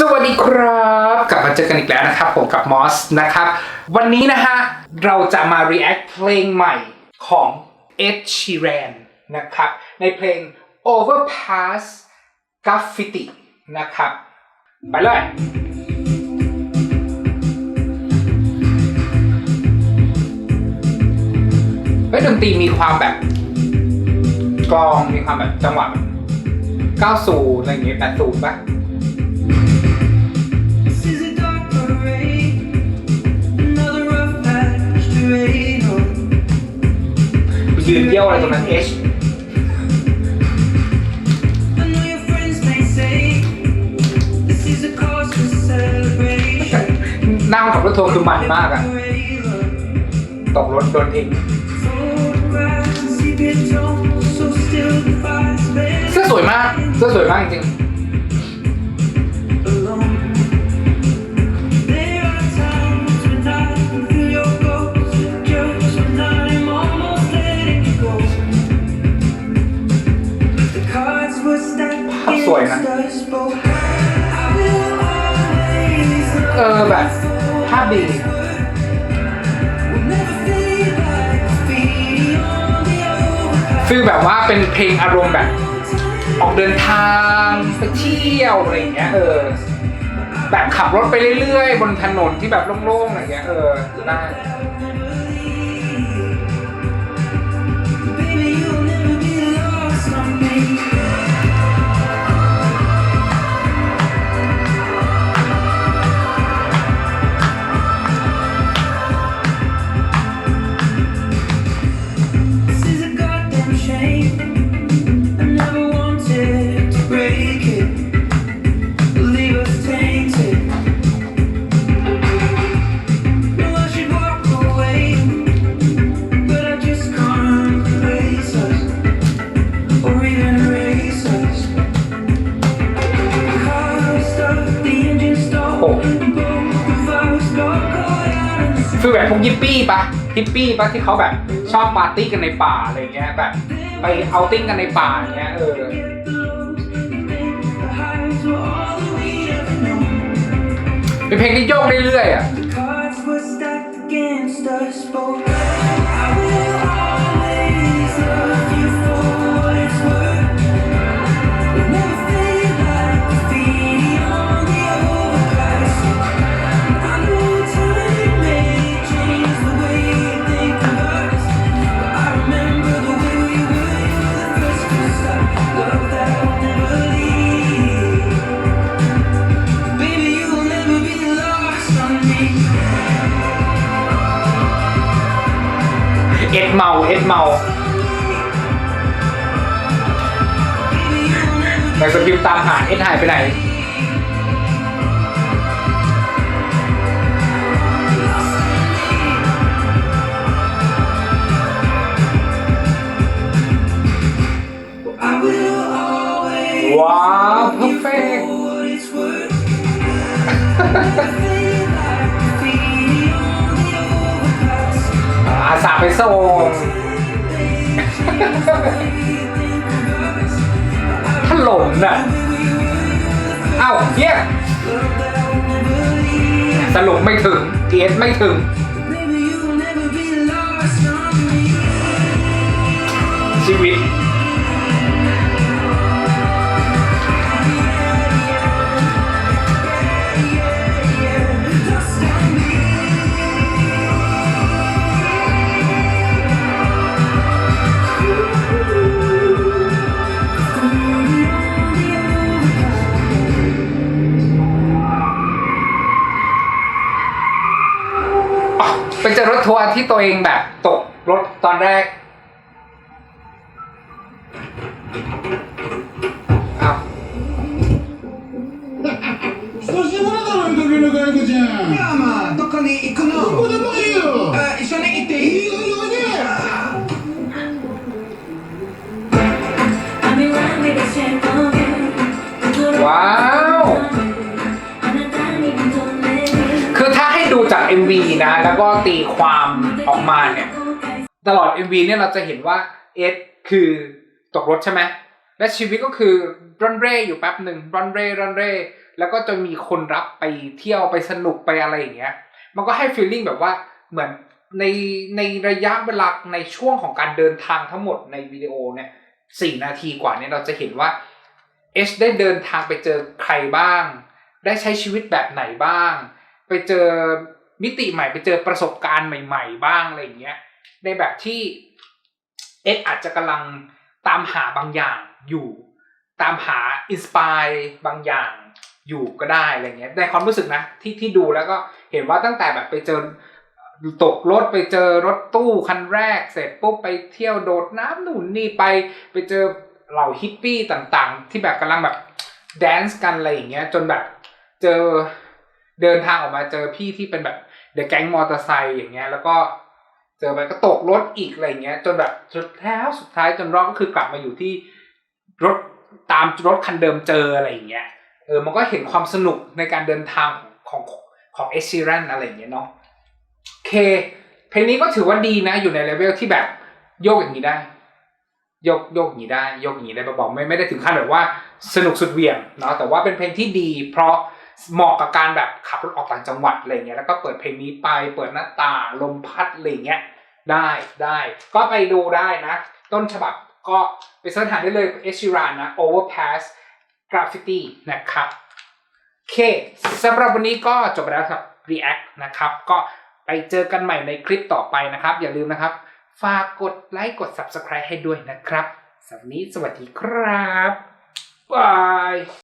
สวัสดีครับ กลับมาเจอกันอีกแล้วนะครับ ผมกับมอสนะครับ วันนี้นะฮะ เราจะมา react เพลงใหม่ของ Ed Sheeran นะครับ ในเพลง Overpass Graffiti นะครับ ไปเลยเฮ้ยดนตรีมีความแบบกลองมีความแบบจังหวะ 90 อะไรอย่างเงี้ย80ป่ะ ยืนเยี่ยวอะไรตรงนั้น H I know your friends may say this is a cause for celebration. นั่งขับรถทัวร์คือมันมากอะ Parade on. ตกรถโดนทิ้ง Photographs and sepia tones, so still defies space เสื้อสวยมาก เสื้อสวยมากจริง ออแบบภาพดี will never feel like graffiti on the overpass. ฟีลแบบว่าเป็นเพลงอารมณ์แบบ ออกเดินทางไปเที่ยวอะไรอย่างเงี้ยเออแบบขับรถไปเรื่อยๆ บนถนนที่แบบโล่งๆอะไรอย่างเงี้ยเออได้ out in the ฟีลแบบพวกยิปปี้ปะฮิปปี้ปะที่เขาแบบชอบปาร์ตี้กันในป่าอะไรเงี้ยแบบไปเอาติ้งกันในป่าอย่างเงี้ยเออเป็นเพลงที่โยกเรื่อยๆอะ เมาเอ็ดเมาในังสือพิมพ์ตามหาเอ็ดหายไปไหนว้าวเพอร์เฟก ไปส่งถลนน่ะ เอ้าเยี่ยสรุปไม่ถึงเอสไม่ถึง ทัวร์ที่ตัวเองแบบตกรถตอนแรกอ้าว 久しぶりだろ、時の外国人。いやまあどっかに行くどこのでもいい MV นะ แล้วก็ตีความออกมาเนี่ย ตลอด MV เนี่ยเราจะเห็นว่าเอสคือตกรถใช่ไหมและชีวิตก็คือร่อนเร่อยู่แป๊บหนึ่งร่อนเร่ร่อนเร่แล้วก็จะมีคนรับไปเที่ยวไปสนุกไปอะไรอย่างเงี้ย มันก็ให้ฟีลลิ่งแบบว่าเหมือนในในระยะเวลาในช่วงของการเดินทางทั้งหมดในวิดีโอเนี่ยสี่นาทีกว่าเนี่ยเราจะเห็นว่าเอชได้เดินทางไปเจอใครบ้าง ได้ใช้ชีวิตแบบไหนบ้าง ไปเจอ มิติใหม่ไปเจอประสบการณ์ใหม่ ๆ บ้างอะไรอย่างเงี้ยในแบบที่เอ็กอาจจะกำลังตามหาบางอย่างอยู่ ตามหาอินสปายบางอย่างอยู่ก็ได้อะไรเงี้ยในความรู้สึกนะที่ที่ดูแล้วก็เห็นว่าตั้งแต่แบบไปเจอตกรถไปเจอรถตู้คันแรก เสร็จปุ๊บไปเที่ยวโดดน้ำหนุนนี่ไปไปเจอเหล่าฮิปปี้ต่างๆ ที่แบบกำลังแบบแดนซ์กันอะไรอย่างเงี้ยจนแบบเจอเดินทางออกมาเจอพี่ที่เป็นแบบ เดอะแก๊งมอเตอร์ไซค์อย่างเงี้ย แล้วก็เจอไปก็ตกรถอีกอะไรเงี้ย จนแบบสุดท้ายสุดท้ายจนรอบก็คือกลับมาอยู่ที่รถตามรถคันเดิมเจออะไรอย่างเงี้ยเออมันก็เห็นความสนุกในการเดินทางของของของเอชิรันอะไรอย่างเงี้ยเนาะเค เพลงนี้ก็ถือว่าดีนะ อยู่ในเลเวลที่แบบโยกอย่างนี้ได้ โยกโยกอย่างนี้ได้ โยกอย่างนี้ได้บอกไม่ไม่ได้ถึงขั้นแบบว่าสนุกสุดเหวี่ยงเนาะแต่ว่าเป็นเพลงที่ดี เพราะ เหมาะกับการแบบขับรถออกต่างจังหวัดอะไรเงี้ยแล้วก็เปิดเพลงนี้ไปเปิดหน้าต่างลมพัดอะไรเงี้ยได้ได้ก็ไปดูได้นะ ต้นฉบับก็ไปเสิร์ชหาได้เลยเอชิรานนะ Overpass Graffiti นะครับโอเคสำหรับวันนี้ก็จบไปแล้วสำหรับ React นะครับ ก็ไปเจอกันใหม่ในคลิปต่อไปนะครับ อย่าลืมนะครับ ฝากกดไลค์กด Subscribe ให้ด้วยนะครับสำหรับนี้สวัสดีครับบาย